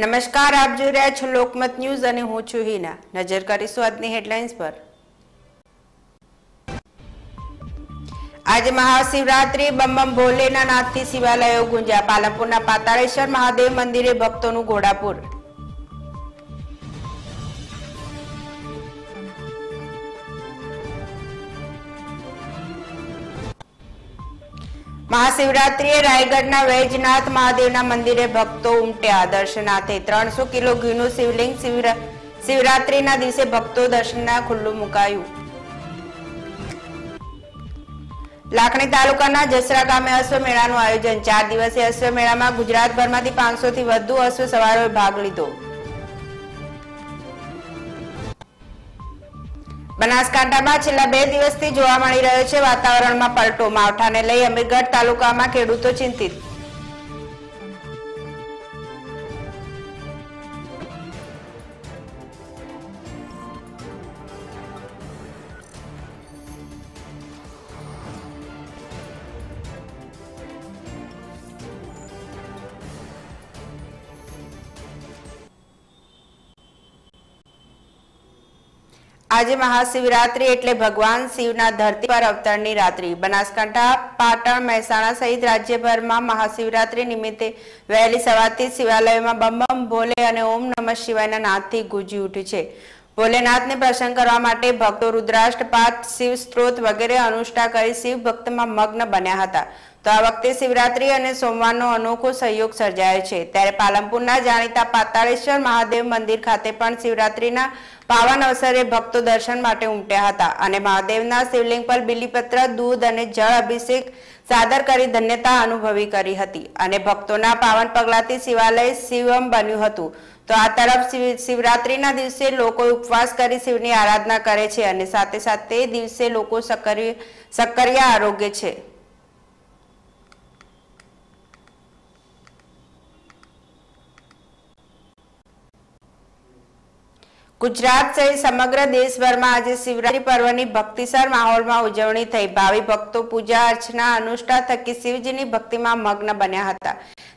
નમસ્કાર, આપ જોઈ રહ્યા છો લોકમત ન્યૂઝ અને હું છું હિના. નજર કરીશું આજની હેડલાઇન્સ પર. આજે મહાશિવરાત્રી બમ બમ ભોલેના નાથથી શિવાલયો ગુંજ્યા. પાલનપુરના પાતાળેશ્વર મહાદેવ મંદિરે ભક્તોનું ઘોડાપુર. મહાશિવરાત્રીએ રાયગઢના વૈજનાથ મહાદેવના મંદિરે ભક્તો ઉમટ્યા. દર્શનાર્થે ત્રણસો કિલો ઘીનું શિવલિંગ શિવરા- શિવરાત્રીના દિવસે ભક્તો દર્શનના ખુલ્લું મુકાયું. લાખણી તાલુકાના જસરા ગામે અશ્વ મેળાનું આયોજન. ચાર દિવસીય અશ્વ મેળામાં ગુજરાતભરમાંથી પાંચસો થી વધુ અશ્વ સવારોએ ભાગ લીધો. બનાસકાંઠામાં છેલ્લા બે દિવસથી જોવા મળી રહ્યો છે વાતાવરણમાં પલટો. માવઠાને લઈ અમીરગઢ તાલુકામાં ખેડૂતો ચિંતિત. આજે મહાશિવરાત્રિ એટલે ભગવાન શિવના ધરતી પર અવતરની રાત્રિ. બનાસકાંઠા, પાટણ, મહેસાણા સહિત રાજ્યભરમાં મહાશિવરાત્રી નિમિત્તે વહેલી સવારથી શિવાલયોમાં બમ બમ ભોલે અને ઓમ નમઃ શિવાયના નાદથી ગુંજી ઉઠી છે. ભોલેનાથને પ્રસન્ન કરવા માટે ભક્તો રુદ્રાષ્ટપાત શિવ સ્ત્રોત વગેરે અનુષ્ઠા કરી શિવ ભક્તમાં મગ્ન બન્યા હતા. તો આ વખતે શિવરાત્રી અને સોમવારનો અનોખો સહયોગ સર્જાયો છે. ત્યારે પાલનપુરના જાણીતા પાતાળેશ્વર મહાદેવ મંદિર ખાતે પણ શિવરાત્રીના પાવન અવસરે ભક્તો દર્શન માટે ઉમટ્યા હતા અને મહાદેવના શિવલિંગ પર બિલીપત્ર, દૂધ અને જળ અભિષેક સાદર કરી ધન્યતા અનુભવી કરી હતી અને ભક્તોના પાવન પગલાથી શિવાલય શિવમ બન્યું હતું. તો આ તરફ શિવ- શિવરાત્રીના દિવસે લોકો ઉપવાસ કરી શિવની આરાધના કરે છે અને સાથે સાથે દિવસે લોકો સક્કરી, સક્કરિયા આરોગ્ય છે. ગુજરાત સહિત સમગ્ર દેશભરમાં આજે શિવરાત્રી પર્વની ભક્તિસર માહોલમાં ઉજવણી થઈ. ભાવિ ભક્તો પૂજા અર્ચના અનુષ્ઠા થકી શિવજીની ભક્તિમાં મગ્ન બન્યા હતા.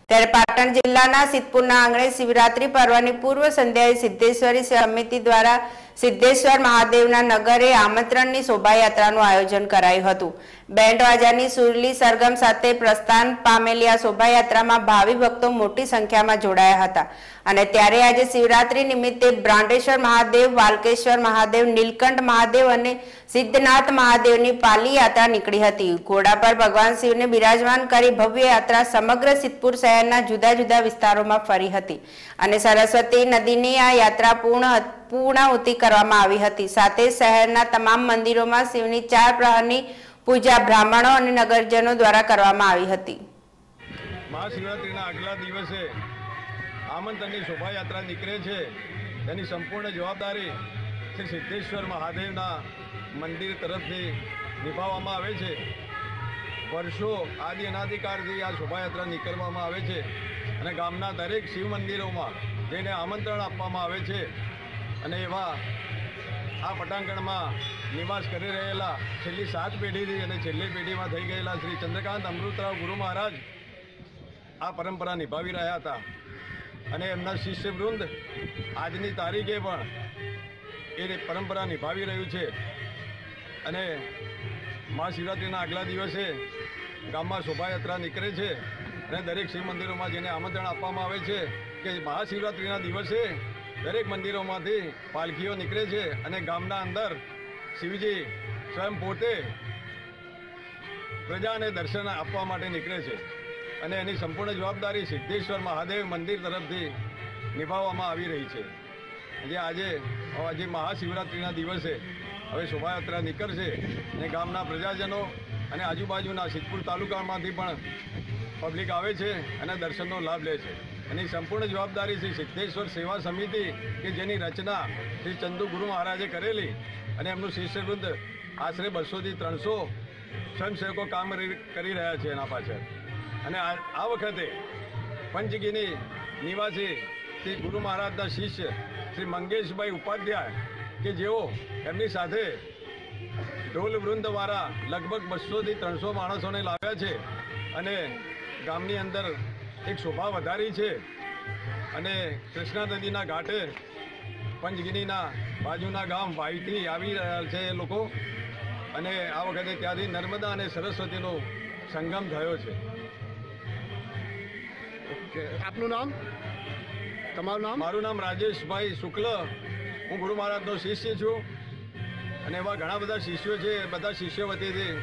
ત્યારે પાટણ જિલ્લાના સિદ્ધપુરના આંગણે શિવરાત્રી પર્વની પૂર્વ સંધ્યાએ સિદ્ધેશ્વરી સમિતિ દ્વારા સિદ્ધેશ્વર મહાદેવના નગરે આમંત્રણની શોભાયાત્રાનું આયોજન કરાયું હતું. બેન્ડવાજાની સુરલી સરગમ સાથે પ્રસ્થાન પામેલી આ શોભાયાત્રામાં ભાવિ ભક્તો મોટી સંખ્યામાં જોડાયા હતા. અને ત્યારે આજે શિવરાત્રી નિમિત્તે બ્રાંડેશ્વર મહાદેવ, વાલકેશ્વર મહાદેવ, નીલકંઠ મહાદેવ અને સિદ્ધનાથ મહાદેવની પાલી યાત્રા નીકળી હતી. ઘોડા પર ભગવાન શિવને બિરાજમાન કરી ભવ્ય યાત્રા સમગ્ર સિદ્ધપુર શહેરના જુદા જુદા વિસ્તારોમાં ફરી હતી. અને સરસ્વતી નદીની આ યાત્રા પૂર્ણ પૂર્ણાહુતિ કરવામાં આવી હતી. સાથે શહેરના તમામ મંદિરોમાં શિવની ચાર પ્રહરની પૂજા બ્રાહ્મણો અને નગરજનો દ્વારા કરવામાં આવી હતી. મહાશિવરાત્રિના આગલા દિવસે આમંત્રણની શોભાયાત્રા નીકળે છે. તેની સંપૂર્ણ જવાબદારી શ્રી સિદ્ધેશ્વર મહાદેવના મંદિર તરફથી નિભાવવામાં આવે છે. વર્ષો આદિ અનાધિકારથી આ શોભાયાત્રા નીકળવામાં આવે છે અને ગામના દરેક શિવ મંદિરોમાં જેને આમંત્રણ આપવામાં આવે છે. અને એવા આ પટાંગણમાં નિવાસ કરી રહેલા છેલ્લી સાત પેઢીથી અને છેલ્લી પેઢીમાં થઈ ગયેલા શ્રી ચંદ્રકાંત અમૃતરાવ ગુરુ મહારાજ આ પરંપરા નિભાવી રહ્યા હતા. અને એમના શિષ્યવૃંદ આજની તારીખે પણ એ પરંપરા નિભાવી રહ્યું છે. અને મહાશિવરાત્રિના આગલા દિવસે ગામમાં શોભાયાત્રા નીકળે છે. અને દરેક શિવ મંદિરોમાં જેને આમંત્રણ આપવામાં આવે છે કે મહાશિવરાત્રિના દિવસે દરેક મંદિરોમાંથી પાલખીઓ નીકળે છે અને ગામના અંદર શિવજી સ્વયં પોતે પ્રજાને દર્શન આપવા માટે નીકળે છે અને એની સંપૂર્ણ જવાબદારી સિદ્ધેશ્વર મહાદેવ મંદિર તરફથી નિભાવવામાં આવી રહી છે. જે આજે આજે મહાશિવરાત્રિના દિવસે હવે શોભાયાત્રા નીકળશે અને ગામના પ્રજાજનો અને આજુબાજુના સિદ્ધપુર તાલુકામાંથી પણ પબ્લિક આવે છે અને દર્શનનો લાભ લે છે. એની સંપૂર્ણ જવાબદારી શ્રી સિદ્ધેશ્વર સેવા સમિતિ કે જેની રચના શ્રી ચંદુ ગુરુ મહારાજે કરેલી અને એમનું શિષ્યવૃંદ આશરે બસોથી ત્રણસો સ્વયંસેવકો કામ કરી રહ્યા છે એના પાછળ. અને આ વખતે પંચગીની નિવાસી શ્રી ગુરુ મહારાજના શિષ્ય શ્રી મંગેશભાઈ ઉપાધ્યાય કે જેઓ એમની સાથે ઢોલ વૃંદવાળા લગભગ બસોથી ત્રણસો માણસોને લાવ્યા છે અને ગામની અંદર એક શોભા વધારી છે અને કૃષ્ણા નદીના ઘાટે પંચગિરીના બાજુના ગામ વાઈથી આવી રહ્યા છે એ લોકો. અને આ વખતે ત્યાંથી નર્મદા અને સરસ્વતીનો સંગમ થયો છે. ઓકે આપનું નામ? તમારું નામ? મારું નામ રાજેશભાઈ શુક્લ. હું ગુરુ મહારાજનો શિષ્ય છું. અને એવા ઘણા બધા શિષ્યો છે બધા શિષ્યો વતીથી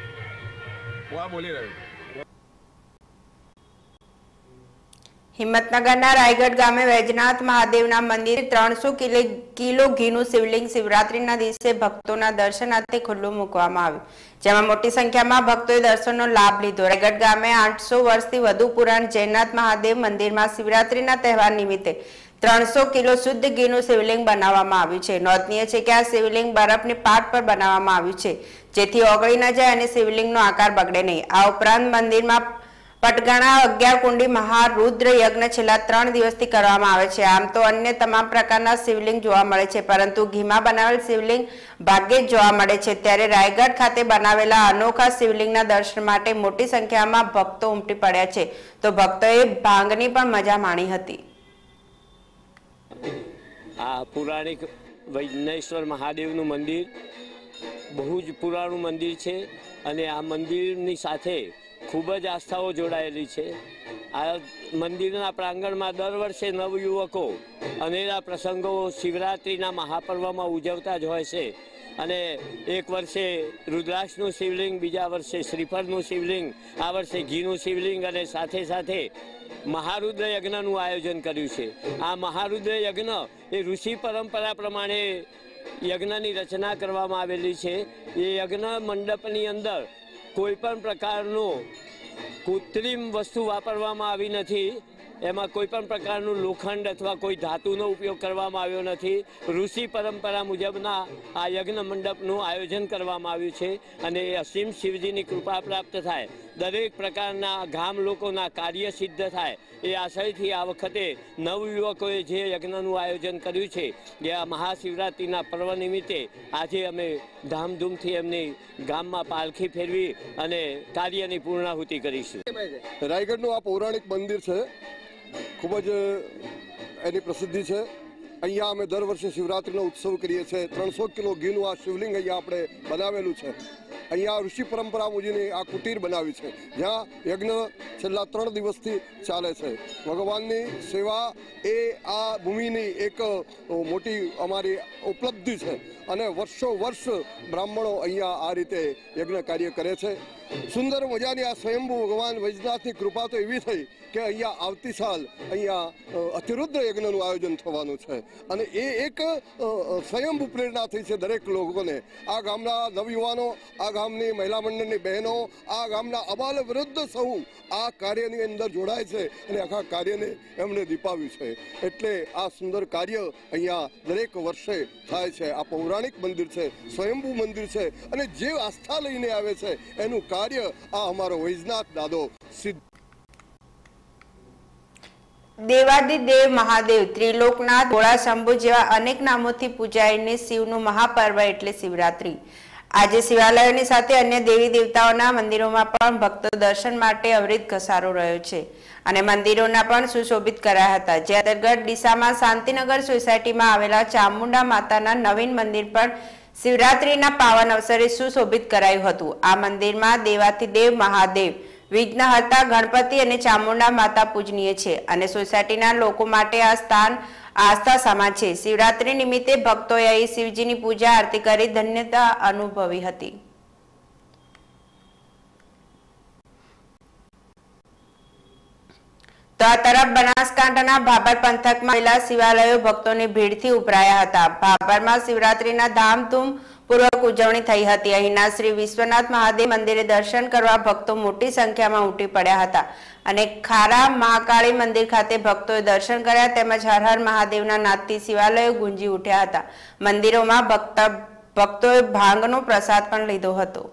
હું આ બોલી રહ્યો છું. હિંમતનગરના રાયગઢ ગામે વૈજનાથ મહાદેવના મંદિરે ત્રણસો કિલો ઘીનું શિવલિંગ શિવરાત્રીના દિવસે ભક્તોના દર્શનાર્થે ખુલ્લું મૂકવામાં આવ્યું. જેમાં મોટી સંખ્યામાં ભક્તોએ દર્શનનો લાભ લીધો. રાયગઢ ગામે આઠસો વર્ષથી વધુ પુરાણ જૈનાથ મહાદેવ મંદિરમાં શિવરાત્રીના તહેવાર નિમિત્તે ત્રણસો કિલો શુદ્ધ ઘીનું શિવલિંગ બનાવવામાં આવ્યું છે. નોંધનીય છે કે આ શિવલિંગ બરફની પાટ પર બનાવવામાં આવ્યું છે. જેથી ઓગળી ન જાય અને શિવલિંગનો આકાર બગડે નહીં. આ ઉપરાંત મંદિરમાં પટગણા અગિયાર કુંડી મહારુદ્ર યજ્ઞ છેલ્લા ત્રણ દિવસથી કરવામાં આવે છે. આમ તો અન્ય તમામ પ્રકારના શિવલિંગ જોવા મળે છે, પરંતુ ઘીમાં બનાવેલ શિવલિંગ ભાગ્યે જ જોવા મળે છે. ત્યારે રાયગઢ ખાતે બનાવેલા અનોખા શિવલિંગના દર્શન માટે મોટી સંખ્યામાં ભક્તો ઉમટી પડ્યા છે. તો ભક્તોએ ભાંગની પણ મજા માણી હતી. આ પુરાણિક વૈજ્ઞેશ્વર મહાદેવનું મંદિર બહુ જ પુરાણું મંદિર છે અને આ મંદિરની સાથે ખૂબ જ આસ્થાઓ જોડાયેલી છે. આ મંદિરના પ્રાંગણમાં દર વર્ષે નવયુવકો અનેરા પ્રસંગો શિવરાત્રિના મહાપર્વમાં ઉજવતા જ હોય છે. અને એક વર્ષે રુદ્રાક્ષનું શિવલિંગ, બીજા વર્ષે શ્રીફળનું શિવલિંગ, આ વર્ષે ઘીનું શિવલિંગ અને સાથે સાથે મહારુદ્ર યજ્ઞનું આયોજન કર્યું છે. આ મહારુદ્ર યજ્ઞ એ ઋષિ પરંપરા પ્રમાણે યજ્ઞની રચના કરવામાં આવેલી છે. એ યજ્ઞ મંડપની અંદર કોઈ પણ પ્રકારનું કૃત્રિમ વસ્તુ વાપરવામાં આવી નથી. એમાં કોઈ પણ પ્રકારનું લોખંડ અથવા કોઈ ધાતુનો ઉપયોગ કરવામાં આવ્યો નથી. ઋષિ પરંપરા મુજબના આ યજ્ઞ મંડપનું આયોજન કરવામાં આવ્યું છે અને અસીમ શિવજીની કૃપા પ્રાપ્ત થાય. દરેક પ્રકારના ગામ લોકોના કાર્ય સિદ્ધ થાય. એ આશયથી આ વખતે નવયુવકોએ જે યજ્ઞનું આયોજન કર્યું છે જે આ મહાશિવરાત્રિના પર્વ નિમિત્તે આજે અમે ધામધૂમથી એમની ગામમાં પાલખી ફેરવી અને કાર્યની પૂર્ણાહુતિ કરીશું. રાયગઢનું આ પૌરાણિક મંદિર છે. ખૂબ જ એની પ્રસિદ્ધિ છે. અહીંયા અમે દર વર્ષે શિવરાત્રિનો ઉત્સવ કરીએ છીએ. ત્રણસો કિલો ઘીનું આ શિવલિંગ અહીંયા આપણે બનાવેલું છે. અહીંયા ઋષિ પરંપરા મુજબની આ કુટીર બનાવી છે. જ્યાં યજ્ઞ છેલ્લા ત્રણ દિવસથી ચાલે છે. ભગવાનની સેવા એ આ ભૂમિની એક મોટી અમારી ઉપલબ્ધિ છે. અને વર્ષો વર્ષ બ્રાહ્મણો અહીંયા આ રીતે યજ્ઞ કાર્ય કરે છે. સુંદર મજાની આ સ્વયંભૂ ભગવાન વૈજનાથની કૃપા તો એવી થઈ કે અહીંયા આવતી સાલ અહીંયા અતિરુદ્ર યજ્ઞનું આયોજન થવાનું છે. અને એ એક સ્વયંભૂ પ્રેરણા થઈ છે દરેક લોકોને. આ ગામના નવયુવાનો, આ ગામની મહિલા મંડળની બહેનો, આ ગામના અબાલ વિરુદ્ધ સૌ આ કાર્યની અંદર જોડાય છે અને આખા કાર્યને એમણે દીપાવ્યું છે. એટલે આ સુંદર કાર્ય અહીંયા દરેક વર્ષે થાય છે. આ પૌરાણિક મંદિર છે, સ્વયંભૂ મંદિર છે અને જે આસ્થા લઈને આવે છે, એનું કાર્ય આ અમારો વૈજનાથ દાદો. સિદ્ધ દેવાદિદેવ મહાદેવ, ત્રિલોકનાથ, ભોળા શંભુ જેવા અનેક નામોથી પૂજાઈને શિવનું મહાપર્વ એટલે શિવરાત્રી. આજે શિવાલયોની સાથે અન્ય દેવી દેવતાઓના મંદિરોમાં પણ ભક્તો દર્શન માટે અવરિત ઘસારો રહ્યો છે અને મંદિરોના પણ સુશોભિત કરાયા હતા. જે અંતર્ગત ડીસામાં, શાંતિનગર સોસાયટીમાં આવેલા ચામુંડા માતાના નવીન મંદિર પણ શિવરાત્રીના પાવન અવસરે સુશોભિત કરાયું હતું. આ મંદિરમાં દેવાતિદેવ મહાદેવ, વિઘ્નહર્તા, ગણપતિ અને ચામુંડા માતા પૂજનીય છે અને સોસાયટીના લોકો માટે આ સ્થાન આસ્થા સમાન છે. શિવરાત્રી નિમિત્તે ભક્તોએ શિવજીની પૂજા, આરતી કરી, ધન્યતા અનુભવી હતી. તો આ તરફ બનાસકાંઠાના ભાભર પંથકમાં આવેલા શિવાલયો ભક્તોની ભીડથી ઉભરાયા હતા. ભાભરમાં શિવરાત્રીના ધામધૂમ પૂર્વક ઉજવણી થઈ હતી. અહીંના શ્રી વિશ્વનાથ મહાદેવ મંદિરે દર્શન કરવા ભક્તો મોટી સંખ્યામાં ઉમટી પડ્યા હતા અને ખારા મહાકાળી મંદિર ખાતે ભક્તોએ દર્શન કર્યા તેમજ હર હર મહાદેવના નાદથી શિવાલયો ગુંજી ઉઠ્યા હતા. મંદિરોમાં ભક્ત ભક્તોએ ભાંગનો પ્રસાદ પણ લીધો હતો.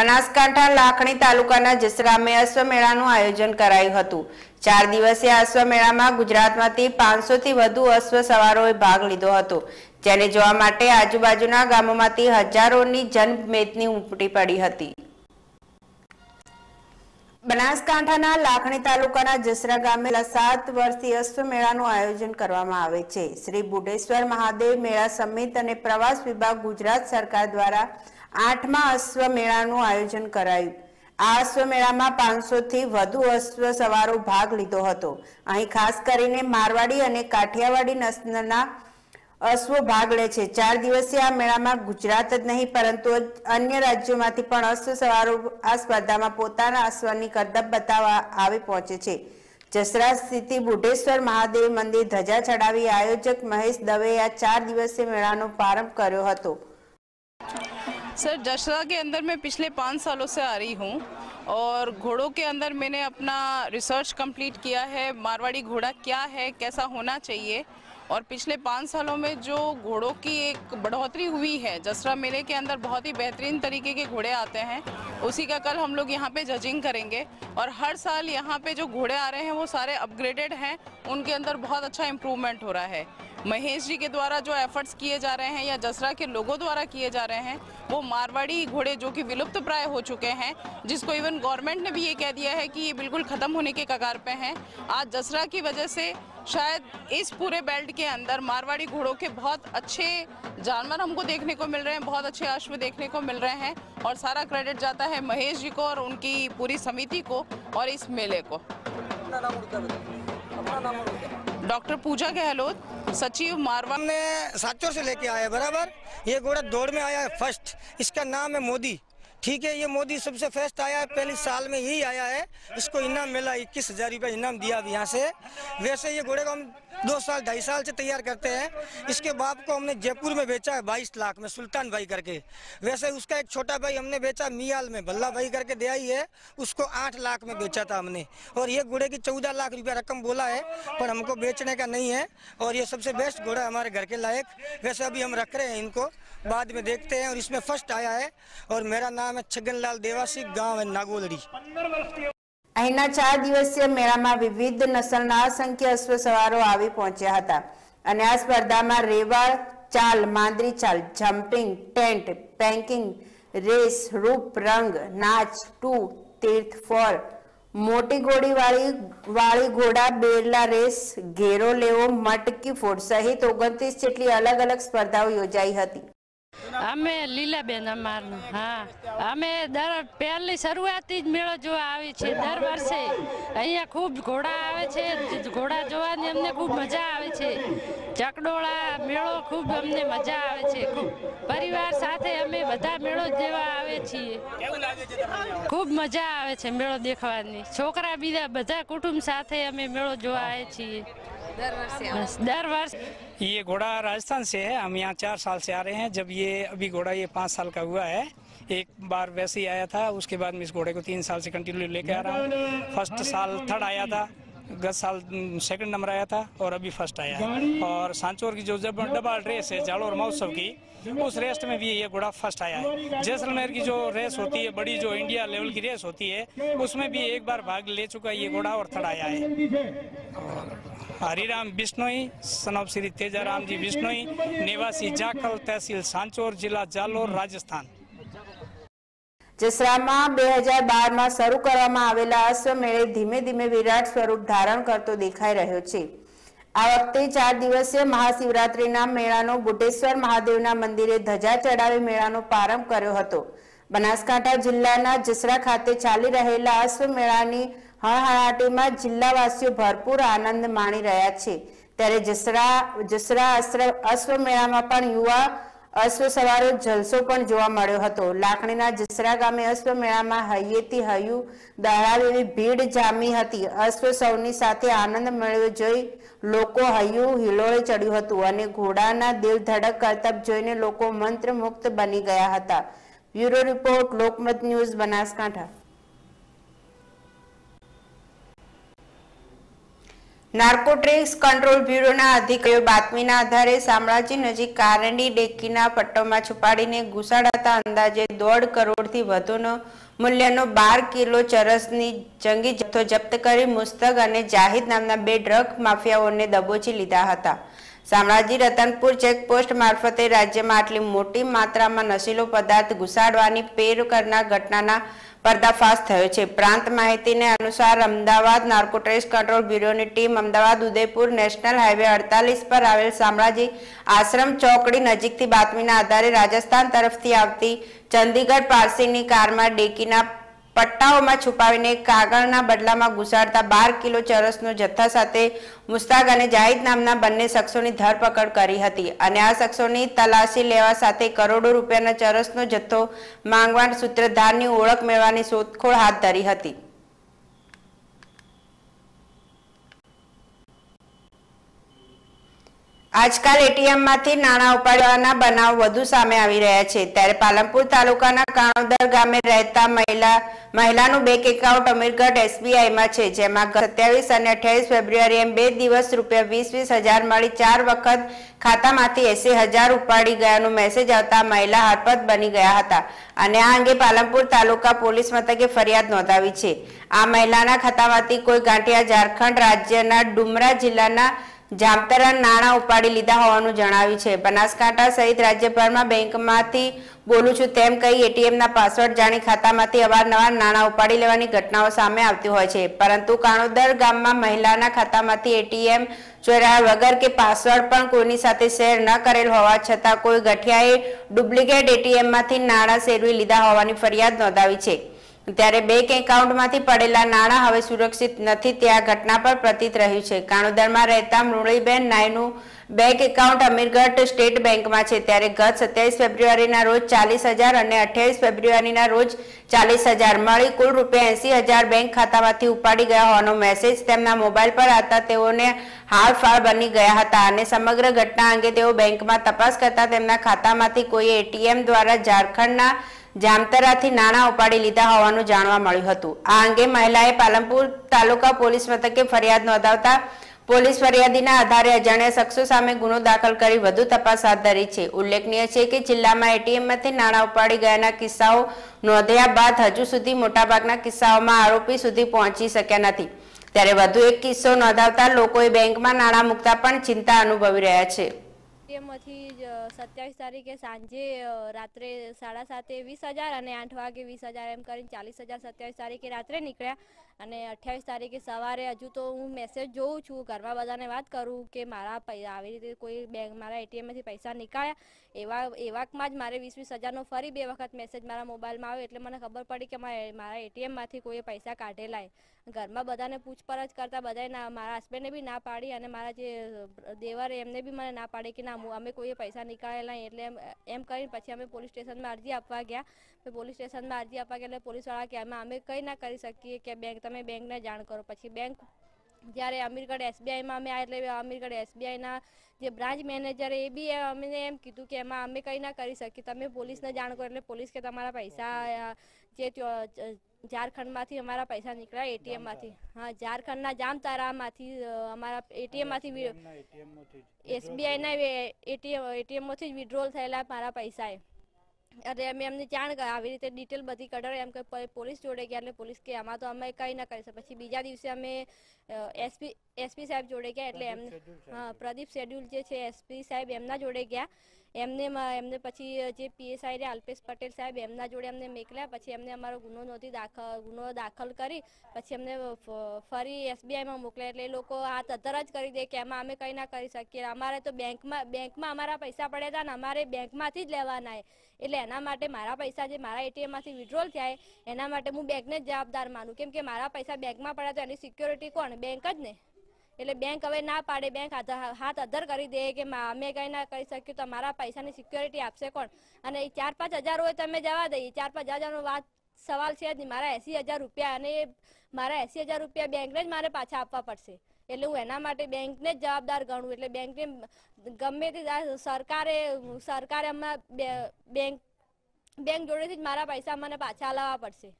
બનાસકાંઠા લાખણી તાલુકાના જસરામે અશ્વમેળાનું આયોજન કરાયું હતું. ચાર દિવસીય અશ્વમેળામાં ગુજરાતમાંથી પાંચસો થી વધુ અશ્વ સવારોએ ભાગ લીધો હતો. જેને જોવા માટે આજુબાજુના ગામોમાંથી હજારોની જનમેદની ઉમટી પડી હતી. બનાસકાંઠાના લાખણી તાલુકાના જસરા ગામે સાત વર્ષથી અશ્વમેળાનું આયોજન કરવામાં આવે છે. શ્રી બુડેશ્વર મહાદેવ મેળા સમિત અને પ્રવાસ વિભાગ ગુજરાત સરકાર દ્વારા આઠમા અશ્વ મેળાનું આયોજન કરાયું. આ અશ્વ મેળામાં પાંચસો થી વધુ અશ્વ સવારો ભાગ લીધો હતો. અહીં ખાસ કરીને મારવાડી અને કાઠિયાવાડી નસ્લના અશ્વો ભાગ લે છે. ચાર દિવસીય આ મેળામાં ગુજરાત જ નહીં, પરંતુ અન્ય રાજ્યોમાંથી પણ અશ્વ સવારો આ સ્પર્ધામાં પોતાના અશ્વની કરતબ બતાવવા આવી પહોંચે છે. જસરા સ્થિતિ બુઢેશ્વર મહાદેવ મંદિર ધજા ચડાવી આયોજક મહેશ દવેએ આ ચાર દિવસીય મેળાનો પ્રારંભ કર્યો હતો. सर जशरा के अंदर मैं पिछले पाँच सालों से आ रही हूँ और घोड़ों के अंदर मैंने अपना रिसर्च कंप्लीट किया है। मारवाड़ी घोड़ा क्या है? कैसा होना चाहिए? और पिछले पाँच सालों में जो घोड़ों की एक बढ़ोतरी हुई है, जसरा मेले के अंदर बहुत ही बेहतरीन तरीके के घोड़े आते हैं, उसी का कल हम लोग यहाँ पे जजिंग करेंगे। और हर साल यहाँ पे जो घोड़े आ रहे हैं, वो सारे अपग्रेडेड हैं, उनके अंदर बहुत अच्छा इम्प्रूवमेंट हो रहा है। महेश जी के द्वारा जो एफर्ट्स किए जा रहे हैं या जसरा के लोगों द्वारा किए जा रहे हैं, वो मारवाड़ी घोड़े जो कि विलुप्त प्राय हो चुके हैं, जिसको इवन गवर्नमेंट ने भी ये कह दिया है कि ये बिल्कुल ख़त्म होने के कगार पे हैं। आज जसरा की वजह से शायद इस पूरे बेल्ट के अंदर मारवाड़ी घोड़ों के बहुत अच्छे जानवर हमको देखने को मिल रहे हैं बहुत अच्छे अश्व देखने को मिल रहे हैं और सारा क्रेडिट जाता है महेश जी को और उनकी पूरी समिति को और इस मेले को। डॉक्टर पूजा गहलोत सचिव मारवा हमने साचोर से लेके आए बराबर? ये घोड़ा दौड़ में आया है फ़र्स्ट इसका नाम है मोदी। ठीक है, ये मोदी सबसे फ़र्स्ट आया है, पहले साल में ही आया है। इसको इनाम मिला, इक्कीस हज़ार रुपया इनाम दिया अब यहाँ से। वैसे ये घोड़े को हम दो साल, ढाई साल से तैयार करते हैं। इसके बाप को हमने जयपुर में बेचा है बाईस लाख में, सुल्तान भाई करके। वैसे उसका एक छोटा भाई हमने बेचा, मियाल में, भल्ला भाई करके दिया ही है। उसको आठ लाख में बेचा था हमने। और ये घोड़े की चौदह लाख रुपया रकम बोला है, पर हमको बेचने का नहीं है। और ये सबसे बेस्ट घोड़ा हमारे घर के लायक। वैसे अभी हम रख रहे हैं इनको, बाद में देखते हैं और इसमें फ़र्स्ट आया है। और मेरा नाम અને છગનલાલ દેવાસી અહીંના ચાર દિવસીય મેળામાં વિવિધ નસલના અસંખ્ય અશ્વ સવારો આવી પહોંચ્યા હતા. અને આ સ્પર્ધામાં રેવાળ, ચાલ, માંદરી ચાલ, જમ્પિંગ, ટેન્ટ પેન્કિંગ રેસ, રૂપ, રંગ, નાચ, ટુ, તીર્થ ફોર મોટી ગોળીવાળી વાળી ઘોડા, બેરલા રેસ, ઘેરો લેવો, મટકી ફોડ સહિત ઓગણત્રીસ જેટલી અલગ અલગ સ્પર્ધાઓ યોજાઈ હતી. અમે લીલાબેન અમારનું, હા. અમે દર પહેલી શરૂઆતથી જ મેળો જોવા આવી છે, દર વર્ષે. અહીંયા ખૂબ ઘોડા આવે છે, ઘોડા જોવાની અમને ખૂબ મજા આવે છે. ચકડોળા મેળો ખૂબ અમને મજા આવે છે પરિવાર સાથે અમે બધા મેળો જેવા આવે છીએ. ખૂબ મજા આવે છે મેળો દેખવાની. છોકરા બીજા બધા કુટુંબ સાથે અમે મેળો જોવા આવે છીએ. दर वर्ष ये घोड़ा राजस्थान से है हम यहाँ चार साल से आ रहे हैं। जब ये अभी घोड़ा ये पाँच साल का हुआ है एक बार वैसे ही आया था उसके बाद मैं इस घोड़े को तीन साल से कंटिन्यू लेके आ रहा हूँ। फ़र्स्ट साल थर्ड आया था गत साल सेकंड नंबर आया था और अभी फ़र्स्ट आया है। और सांचोर की जो जब डबल रेस है जालोर महोत्सव की उस रेस में भी ये घोड़ा फ़र्स्ट आया है। जैसलमेर की जो रेस होती है बड़ी जो इंडिया लेवल की रेस होती है उसमें भी एक बार भाग ले चुका है ये घोड़ा और थर्ड आया है। હરિરામ બિશ્નોઈ સન શ્રી તેજારામજી બિશ્નોઈ નિવાસી જાખલ તહેસીલ સાંચોર જિલ્લા જાલોર રાજસ્થાન જસરામાં બે હજાર બારમાં શરૂ કરવામાં આવેલા અશ્વમેળે ધીમે ધીમે વિરાટ સ્વરૂપ ધારણ કરતો દેખાઈ રહ્યો છે આ વખતે ચાર દિવસીય મહાશિવરાત્રીના મેળાનો બુટેશ્વર મહાદેવના મંદિરે ધજા ચડાવી મેળાનો પ્રારંભ કર્યો હતો બનાસકાંઠા જિલ્લાના જસરા ખાતે ચાલી રહેલા અશ્વ મેળાની હળહળાટીમાં જિલ્લાવાસીઓ ભરપૂર આનંદ માણી રહ્યા છે. ત્યારે જસરા જસરા અશ્વ મેળામાં પણ યુવા અશ્વ સવારો જલસો પણ જોવા મળ્યો હતો. લાખણીના જસરા ગામે અશ્વ મેળામાં હૈયેથી હૈયું દહાડ એવી ભીડ જામી હતી. અશ્વ સૌની સાથે આનંદ મેળવ્યો જોઈ લોકો હૈયું હિલોળે ચડ્યું હતું અને ઘોડાના દિલ ધડક કરતબ જોઈને લોકો મંત્રમુગ્ધ બની ગયા હતા. Bureau report, Lokmat news Banaskantha. Narcotics control બ્યુરોના અધિકારીઓ બાતમીના આધારે શામળાજી નજીક કારંડી ડેકીના પટ્ટોમાં છુપાડીને ઘુસાડાતા અંદાજે દોઢ કરોડથી વધુનો મૂલ્યનો બાર કિલો ચરસની જંગી જથ્થો જપ્ત કરી મુસ્તક અને જાહિદ નામના બે ડ્રગ માફિયાઓને દબોચી લીધા હતા. શામળાજી રતનપુર ચેકપોસ્ટ મારફતે રાજ્યમાં આટલી મોટી માત્રામાં નશીલો પદાર્થ ઘુસાડવાની પેર કરનાર ઘટનાના પર્દાફાશ થયો છે. પ્રાંત માહિતીને અનુસાર Ahmedabad narcotics control બ્યુરોની team Ahmedabad Udaipur national highway અડતાલીસ પર આવેલ શામળાજી આશ્રમ ચોકડી નજીકથી બાતમીના આધારે રાજસ્થાન તરફથી આવતી ચંદીગઢ પારસીની કારમાં ડેકીના પટ્ટાઓમાં છુપાવીને કાગળના બદલામાં ઘુસાડતા બાર કિલો ચરસનો જથ્થા સાથે મુસ્તાક અને જાહિદ નામના બંને શખ્સોની ધરપકડ કરી હતી અને આ શખ્સોની તલાશી લેવા સાથે કરોડો રૂપિયાના ચરસનો જથ્થો માંગવા સૂત્રધારની ઓળખ મેળવવાની શોધખોળ હાથ ધરી હતી. આજકાલ એટીએમમાંથી નાણાં ઉપાડવાના બનાવ વધુ સામે આવી રહ્યા છે. ત્યારે પાલનપુર તાલુકાના કાણોદર ગામે રહેતા મહિલા, મહિલાનું બેંક એકાઉન્ટ અમીરગઢ એસબીઆઈમાં છે. જેમાં સત્યાવીસ અને અઠ્યાવીસ ફેબ્રુઆરી એમ બે દિવસ રૂપિયા વીસ વીસ હજાર મળી ચાર વખત ખાતામાંથી એસી હજાર ઉપાડી ગયાનું મેસેજ આવતા મહિલા હરપત બની ગયા હતા. અને આ અંગે પાલનપુર તાલુકા પોલીસ મથકે ફરિયાદ નોંધાવી છે. આ મહિલાના ખાતામાંથી કોઈ ગાંઠિયા ઝારખંડ રાજ્યના ડુમરા જિલ્લાના જામતરા નાણાં ઉપાડી લીધા હોવાનું જણાવ્યું છે. બનાસકાંઠા સહિત રાજ્યભરમાં બેંકમાંથી બોલું છું તેમ કહી એટીએમના પાસવર્ડ જાણી ખાતામાંથી અવારનવાર નાણાં ઉપાડી લેવાની ઘટનાઓ સામે આવતી હોય છે. પરંતુ કાણોદર ગામમાં મહિલાના ખાતામાંથી એટીએમ ચોર્યા વગર કે પાસવર્ડ પણ કોઈની સાથે શેર ન કરેલ હોવા છતાં કોઈ ગઠિયાએ ડુપ્લિકેટ એટીએમમાંથી નાણાં શેરવી લીધા હોવાની ફરિયાદ નોંધાવી છે. ત્યારે બેંક એકાઉન્ટમાંથી પડેલા નાણાં હવે સુરક્ષિત નથી. ત્યાં ઘટના પર પ્રતીત રહ્યું છે. કાણોદરમાં રહેતા મૃણીબેન નાયનું બેંક એકાઉન્ટ અમીરગઢ સ્ટેટ બેંકમાં છે. ત્યારે ગત સત્યાવીસ ફેબ્રુઆરીના રોજ ચાલીસ હજાર અને અઠ્યાવીસ ફેબ્રુઆરીના રોજ ચાલીસ હજાર મળી. કુલ રૂપિયા એસી હજાર બેંક ખાતામાંથી ઉપાડી ગયા હોવાનો મેસેજ તેમના મોબાઈલ પર આવતા તેઓને હાલફાળ બની ગયા હતા અને સમગ્ર ઘટના અંગે તેઓ બેંકમાં તપાસ કરતા તેમના ખાતામાંથી કોઈ એટીએમ દ્વારા ઝારખંડના જામતરાથી નાણાં ઉપાડી લીધા હોવાનું જાણવા મળ્યું હતું. આ અંગે મહિલાએ પાલનપુર તાલુકા પોલીસ મથકે ફરિયાદ નોંધાવતા પોલીસ ફરિયાદીના આધારે અજાણ્યા શખ્સો સામે ગુનો દાખલ કરી વધુ તપાસ હાથ ધરી છે. ઉલ્લેખનીય છે કે જિલ્લામાં એટીએમમાંથી નાણાં ઉપાડી ગયાના કિસ્સાઓ નોંધ્યા બાદ હજુ સુધી મોટાભાગના કિસ્સાઓમાં આરોપી સુધી પહોંચી શક્યા નથી. ત્યારે વધુ એક કિસ્સો નોંધાવતા લોકોએ બેંકમાં નાણાં મૂકતા પણ ચિંતા અનુભવી રહ્યા છે. એમાંથી સત્યાવીસ તારીખે સાંજે રાત્રે સાડા સાતે વીસ હજાર અને આઠ વાગે વીસ હજાર એમ કરીને ચાલીસ હજાર સત્યાવીસ તારીખે રાત્રે નીકળ્યા. અને અઠ્યાવીસ તારીખે સવારે હજુ તો હું મેસેજ જોઉં છું, ઘરમાં બધાને વાત કરું કે મારા આવી રીતે કોઈ બેંક મારા એટીએમમાંથી પૈસા નીકળ્યા. એવા એવાકમાં જ મારે વીસ વીસ હજારનો ફરી બે વખત મેસેજ મારા મોબાઈલમાં આવ્યો એટલે મને ખબર પડી કે મારા એટીએમમાંથી કોઈએ પૈસા કાઢેલા છે ઘરમાં બધાને પૂછપરછ કરતા બધાએ મારા હસબન્ડને બી ના પાડી અને મારા જે દેવર એમને બી મને ના પાડી કે ના અમે કોઈએ પૈસા નીકાળેલા એટલે એમ એમ કરીને પછી અમે પોલીસ સ્ટેશનમાં અરજી આપવા ગયા. પોલીસ સ્ટેશનમાં અરજી આપવા ગયા એટલે પોલીસવાળા કે આમાં અમે કંઈ ના કરી શકીએ કે બેંક, તમે બેંકને જાણ કરો. પછી બેંક, જ્યારે અમીરગઢ એસબીઆઈમાં અમે આવ્યા એટલે અમીરગઢ એસબીઆઈના જે બ્રાન્ચ મેનેજર એ બી અમને એમ કીધું કે એમાં અમે કંઈ ના કરી શકીએ. તમે પોલીસને જાણ કરો એટલે પોલીસ કે તમારા પૈસા જે ઝારખંડમાંથી અમારા પૈસા નીકળ્યા એટીએમમાંથી. હા ઝારખંડના જામતારામાંથી અમારા એટીએમમાંથી એસબીઆઈના એટીએમ એટીએમમાંથી જ વિડ્રોલ થયેલા મારા પૈસા અરે અમે એમને જાણ કરી આવી રીતે ડિટેલ બધી કઢાવી એમ કે પોલીસ જોડે ગયા એટલે પોલીસ કે આમાં તો અમે કંઈ ના કરી પછી બીજા દિવસે અમે એસપી એસપી સાહેબ જોડે ગયા એટલે એમ હા પ્રદીપ શેડ્યુલ જે છે એસપી સાહેબ એમના જોડે ગયા. એમને એમને પછી જે પીએસઆઈ રહ્યા, અલ્પેશ પટેલ સાહેબ, એમના જોડે અમને મોકલ્યા, પછી એમને અમારો ગુનો નોંધી દાખલ ગુનો દાખલ કરી, પછી અમને ફરી એસબીઆઈમાં મોકલ્યા. એટલે એ લોકો આ અધર જ કરી દે કે એમાં અમે કંઈ ના કરી શકીએ. અમારે તો બેંકમાં બેંકમાં અમારા પૈસા પડ્યા હતા ને અમારે બેંકમાંથી જ લેવાના એટલે એના માટે મારા પૈસા જે મારા એટીએમમાંથી વિડ્રોલ થયા એના માટે હું બેંકને જ જવાબદાર માનું. કેમ કે મારા પૈસા બેંકમાં પડ્યા તો એની સિક્યોરિટી કોણ? બેંક જ ને. એટલે બેંક હવે ના પાડે બેંક હાથ અધર કરી દે કે અમે કંઈ ના કરી શકીએ તો મારા પૈસાની સિક્યોરિટી આપશે કોણ? અને એ ચાર પાંચ હજાર હોય તો અમે જવા દઈએ. ચાર પાંચ હજારનો વાત, સવાલ છે જ નહીં. મારા એસી હજાર રૂપિયા અને મારા એસી હજાર રૂપિયા બેંકને જ મારે પાછા આપવા પડશે. એટલે હું એના માટે બેંકને જ જવાબદાર ગણું. એટલે બેંકને ગમે તે સરકારે સરકારે હમણાં બેંક બેંક જોડેથી જ મારા પૈસા મને પાછા લાવવા પડશે.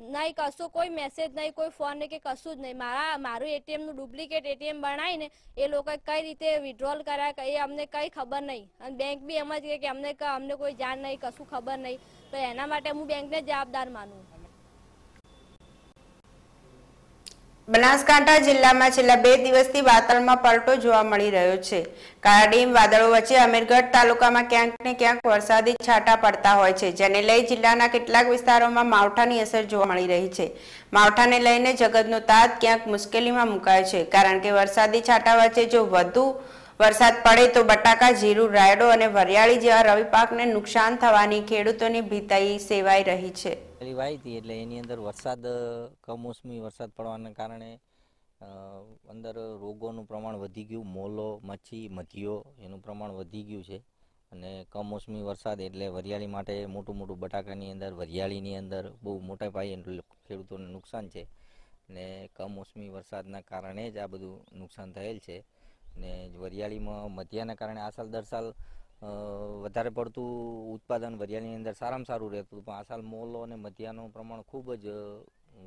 નહીં, કશું, કોઈ મેસેજ નહીં, કોઈ ફોન નહીં કે કશું જ નહીં. મારા, મારું એટીએમનું ડુપ્લિકેટ એટીએમ બનાવીને એ લોકોએ કઈ રીતે વિડ્રોલ કર્યા એ અમને કંઈ ખબર નહીં. અને બેંક બી એમ જ કે અમને અમને કોઈ જાણ નહીં, કશું ખબર નહીં. તો એના માટે હું બેંકને જવાબદાર માનું. બનાસકાંઠા જિલ્લામાં છેલ્લા બે દિવસથી વાતાવરણમાં પલટો જોવા મળી રહ્યો છે. કાળાડીમ વાદળો વચ્ચે અમીરગઢ તાલુકામાં ક્યાંક ને ક્યાંક વરસાદી છાંટા પડતા હોય છે, જેને લઈ જિલ્લાના કેટલાક વિસ્તારોમાં માવઠાની અસર જોવા મળી રહી છે. માવઠાને લઈને જગતનો તાત ક્યાંક મુશ્કેલીમાં મુકાયો છે, કારણ કે વરસાદી છાંટા વચ્ચે જો વધુ વરસાદ પડે તો બટાકા, જીરું, રાયડો અને વરિયાળી જેવા રવિ પાકને નુકસાન થવાની ખેડૂતોની ભીતાઈ સેવાઈ રહી છે. વાવી હતી એટલે એની અંદર વરસાદ, કમોસમી વરસાદ પડવાના કારણે અંદર રોગોનું પ્રમાણ વધી ગયું. મોલો, મચ્છી મધીઓ એનું પ્રમાણ વધી ગયું છે. અને કમોસમી વરસાદ એટલે વરિયાળી માટે મોટું મોટું બટાકાની અંદર, વરિયાળીની અંદર બહુ મોટા પાયે ખેડૂતોને નુકસાન છે. ને કમોસમી વરસાદના કારણે જ આ બધું નુકસાન થયેલ છે. ને વરિયાળીમાં મધ્યાના કારણે આ સાલ દર સાલ વધારે પડતું ઉત્પાદન વરિયાળીની અંદર સારામાં સારું રહેતું પણ આ સાલ મોલો અને મધ્યાનું પ્રમાણ ખૂબ જ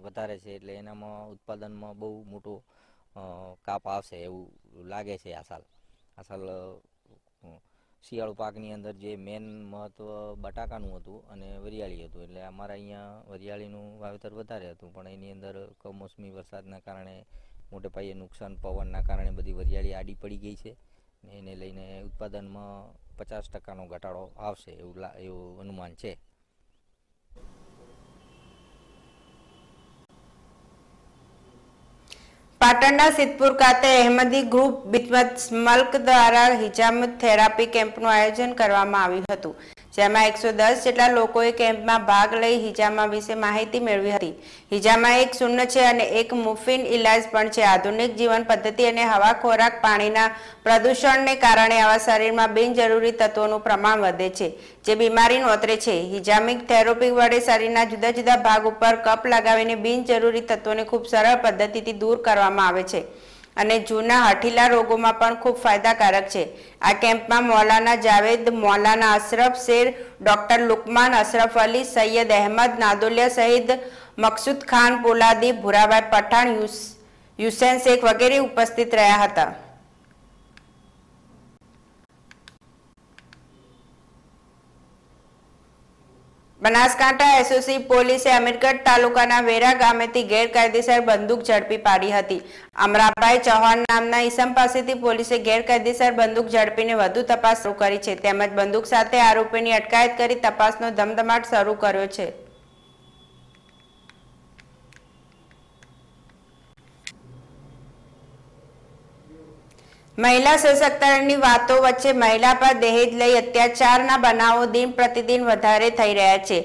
વધારે છે એટલે એનામાં ઉત્પાદનમાં બહુ મોટો કાપ આવશે એવું લાગે છે આ સાલ. આ સાલ શિયાળુ પાકની અંદર જે મેન મહત્વ બટાકાનું હતું અને વરિયાળી હતું. એટલે અમારા અહીંયા વરિયાળીનું વાવેતર વધારે હતું. પણ એની અંદર કમોસમી વરસાદના કારણે મોટે પાયે નુકસાન પવનના કારણે બધી વરિયાળી આડી પડી ગઈ છે એને લઈને ઉત્પાદનમાં પચાસ ટકાનો ઘટાડો આવશે એવું એવું અનુમાન છે. પાટણના સિદ્ધપુર ખાતે અહેમદી ગ્રુપ બિસ્મત મલ્ક દ્વારા હિજામત થેરાપી કેમ્પનું આયોજન કરવામાં આવ્યું હતું. જેમાં એકસો દસ જેટલા લોકોએ કેમ્પમાં ભાગ લઈ હિજામા વિશે માહિતી મેળવી હતી. હિજામા એક શૂન્ય છે અને એક મુફિન ઇલાજ પણ છે. આધુનિક જીવન પદ્ધતિ અને હવા ખોરાક પાણીના પ્રદૂષણને કારણે આવા શરીરમાં બિનજરૂરી તત્વોનું પ્રમાણ વધે છે, જે બીમારી નોતરે છે. હિજામિક થેરોપી વડે શરીરના જુદા જુદા ભાગ ઉપર કપ લગાવીને બિનજરૂરી તત્વોને ખૂબ સરળ પદ્ધતિથી દૂર કરવામાં આવે છે. અને જૂના હઠીલા રોગોમાં પણ ખૂબ ફાયદાકારક છે. આ કેમ્પમાં મૌલાના જાવેદ, મૌલાના અશરફ શેર, ડોક્ટર લુકમાન અશરફ અલી, સૈયદ અહેમદ નાદુલિયા સહિત મકસૂદ ખાન પોલાદી ભુરાભાઈ પઠાણ યુસેન શેખ વગેરે ઉપસ્થિત રહ્યા હતા. બનાસકાંઠા એસઓસી પોલીસે અમીરગઢ તાલુકાના વેરા ગામેથી ગેરકાયદેસર બંદૂક ઝડપી પાડી હતી. અમરાભાઈ ચૌહાણ નામના ઈસમ પાસેથી પોલીસે ગેરકાયદેસર બંદૂક ઝડપીને વધુ તપાસ શરૂ કરી છે. તેમજ બંદૂક સાથે આરોપીની અટકાયત કરી તપાસનો ધમધમાટ શરૂ કર્યો છે. મહિલા સશક્તિકરણની વાતો વચ્ચે મહિલા પર દહેજ લઈ અત્યાચારના બનાવો દિન પ્રતિદિન વધારે થઈ રહ્યા છે.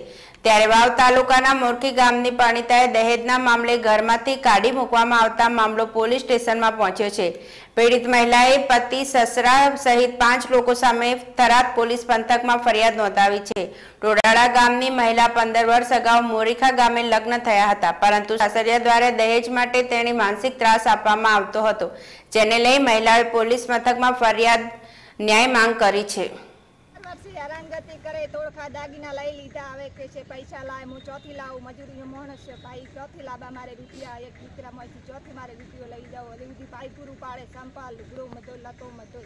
ત્યારે વાવ તાલુકાના મોરખી ગામની પરિણીતાએ દહેજના મામલે ઘરમાંથી કાઢી મૂકવામાં આવતા મામલો પોલીસ સ્ટેશનમાં પહોંચ્યો છે. પીડિત મહિલાએ પતિ સસરા સહિત પાંચ લોકો સામે થરાદ પોલીસ પંથકમાં ફરિયાદ નોંધાવી છે. ટોડાળા ગામની મહિલા પંદર વર્ષ અગાઉ મોરીખા ગામે લગ્ન થયા હતા, પરંતુ સાસરિયા દ્વારા દહેજ માટે તેની માનસિક ત્રાસ આપવામાં આવતો હતો. જેને લઈ મહિલાએ પોલીસ મથકમાં ફરિયાદ ન્યાય માંગ કરી છે. હેરાનગતિ કરે તોડખા દાગીના લઈ લીધા હવે કે છે પૈસા લાય હું ચોથી લાવું મજૂરીનો માણસ છે ભાઈ ચોથી લાવવા મારે રૂપિયા એક દીકરામાંથી ચોથી મારે રૂપિયો લઈ જાઓ હજી સુધી ભાઈ પૂરું પાડે સંપાલ લુગડો મધો લતો મધો.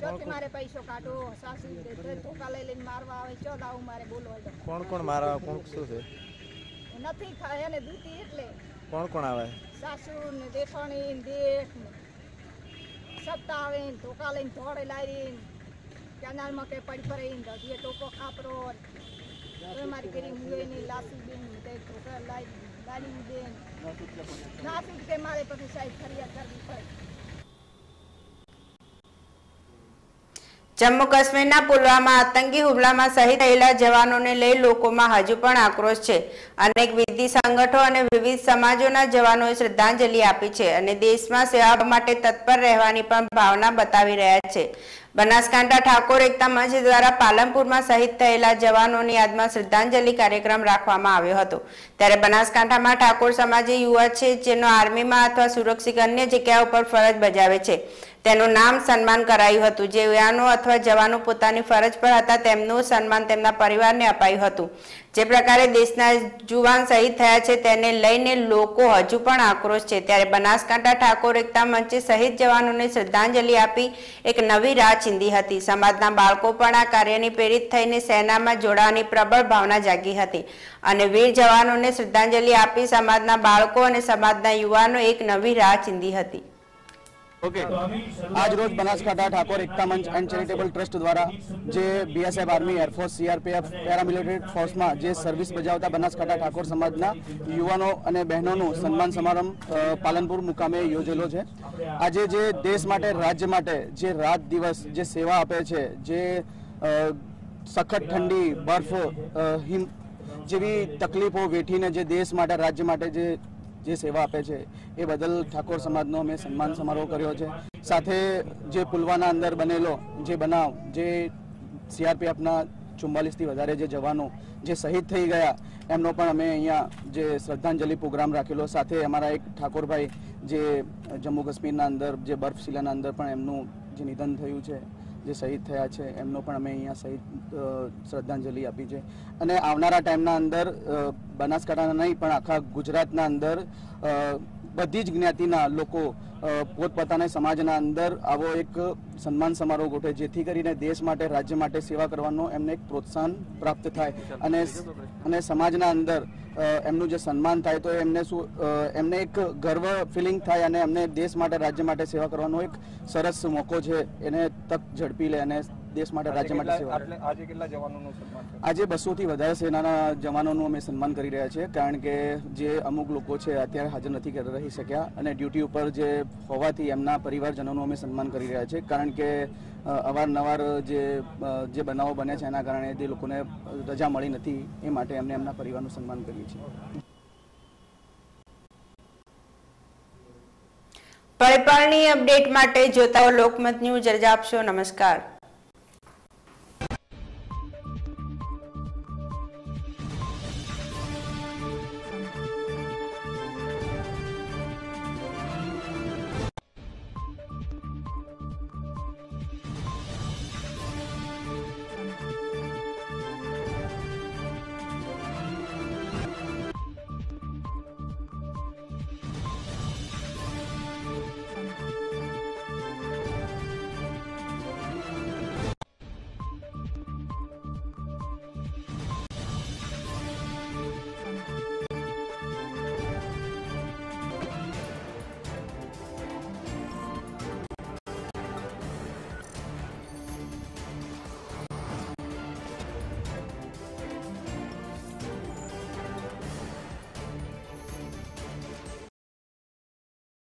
ચોથી મારે પૈસો કાઢો સાસુ ધોકા લઈ લઈને મારવા આવે ચો આવું મારે બોલો કોણ કોણ મારા કોણ શું છે? નથી ખાય એને દૂધી એટલે. કોણ કોણ આવે? સાસુ ને ને સત્તા આવે ને ધોકા લઈને ધોળે લાવીને કેનાલમાં કઈ પડી પડે ને દધીએ ટોકો ખાપરો મારી ઘરી મુએ ની લાસી બેન તે ધોકા લાવી લાવી બેન નાસી કે મારે પછી સાહેબ ફરિયાદ કરવી પડે. જમ્મુ કાશ્મીરના પુલવામા આતંકી હુમલામાં શહીદ થયેલા જવાનોને લઈ લોકોમાં હજુ પણ આક્રોશ છે. અનેક વિધિ સંગઠનો અને વિવિધ સમાજોના જવાનોએ શ્રદ્ધાંજલિ આપી છે અને દેશમાં સેવા માટે તત્પર રહેવાની પણ ભાવના બતાવી રહ્યા છે. બનાસકાંઠા ઠાકોર એકતા મંચ દ્વારા પાલનપુરમાં શહીદ થયેલા જવાનોની યાદમાં શ્રદ્ધાંજલિ કાર્યક્રમ રાખવામાં આવ્યો હતો. ત્યારે બનાસકાંઠામાં ઠાકોર સમાજે યુવા છે જેનો આર્મીમાં અથવા સુરક્ષિત અન્ય જગ્યાઓ પર ફરજ બજાવે છે. તેનું નામ સન્માન કરાયું હતું. જે યુવાનો અથવા જવાનો પોતાની ફરજ પર હતા, તેમનું સન્માન તેમના પરિવારને અપાયું હતું. જે પ્રકારે દેશના જુવાન શહીદ થયા છે, તેને લઈને લોકો હજુ પણ આક્રોશ છે. ત્યારે બનાસકાંઠા ઠાકોર એકતા મંચે શહીદ જવાનોને શ્રદ્ધાંજલિ આપી એક નવી રાહ ચીંધી હતી. સમાજના બાળકો પણ આ કાર્યની પ્રેરિત થઈને સેનામાં જોડાવાની પ્રબળ ભાવના જાગી હતી અને વીર જવાનોને શ્રદ્ધાંજલિ આપી સમાજના બાળકો અને સમાજના યુવાનો એક નવી રાહ ચીંધી હતી. ઓકે આજ રોજ બનાસકાંઠા ઠાકોર એકતા મંચ એન્ડ ચેરિટેબલ ટ્રસ્ટ દ્વારા જે BSF army air force CRPF paramilitary ફોર્સમાં જે સર્વિસ બજાવતા બનાસકાંઠા ઠાકોર સમાજના યુવાનો અને બહેનોનું સન્માન સમારંભ પાલનપુર મુકામે યોજેલો છે. આજે જે દેશ માટે, રાજ્ય માટે જે રાત દિવસ, જે સેવા આપે છે, જે સખત ઠંડી, બરફ હિમ જેવી તકલીફો વેઠીને જે દેશ માટે, રાજ્ય માટે જે જે સેવા આપે છે, એ બદલ ઠાકોર સમાજનો અમે સન્માન સમારોહ કર્યો છે. સાથે જે પુલવાના અંદર બનેલો, જે બનાવ, જે સીઆરપીએફના ચુમ્માલીસથી વધારે જે જવાનો, જે શહીદ થઈ ગયા, એમનો પણ અમે અહીંયા જે શ્રદ્ધાંજલિ પ્રોગ્રામ રાખેલો. સાથે અમારા એક ઠાકોરભાઈ, જે જમ્મુ કાશ્મીરના અંદર, જે બર્ફશિલાના અંદર પણ એમનું જે નિધન થયું છે. જે શહીદ થયા છે, એમનો પણ અમે અહીંયા શહીદ શ્રદ્ધાંજલિ આપી છે. અને આવનારા ટાઈમના અંદર બનાસકાંઠાના નહીં, પણ આખા ગુજરાતના અંદર બધી જ જ્ઞાતિના લોકો પોતપોતાના સમાજના અંદર આવો એક સન્માન સમારોહ ગોઠવે, જેથી કરીને દેશ માટે, રાજ્ય માટે સેવા કરવાનો એમને એક પ્રોત્સાહન પ્રાપ્ત થાય. અને અને સમાજના અંદર એમનું જે સન્માન થાય, તો એમને શું એમને એક ગર્વ ફિલિંગ થાય અને એમને દેશ માટે, રાજ્ય માટે સેવા કરવાનો એક સરસ મોકો છે. એને તક ઝડપી લે અને દેશ માટે રાજ્ય માટે સેવા આજે કેટલા જવાનોનું સન્માન આજે બસોથી વધારે સેનાના જવાનોનું અમે સન્માન કરી રહ્યા છીએ કારણ કે જે અમુક લોકો છે અત્યારે હાજર નથી રહી શક્યા અને ડ્યુટી ઉપર જે હોવાથી એમના પરિવારજનોનું અમે સન્માન કરી રહ્યા છીએ કારણ કે અવારનવાર જે જે બનાવો બને છે એના કારણે જે લોકોને રજા મળી નથી એ માટે એમને એમના પરિવારનું સન્માન કરીએ છીએ. પળપળની અપડેટ માટે જોતા લોકમત ન્યૂઝ રજા આપશો નમસ્કાર.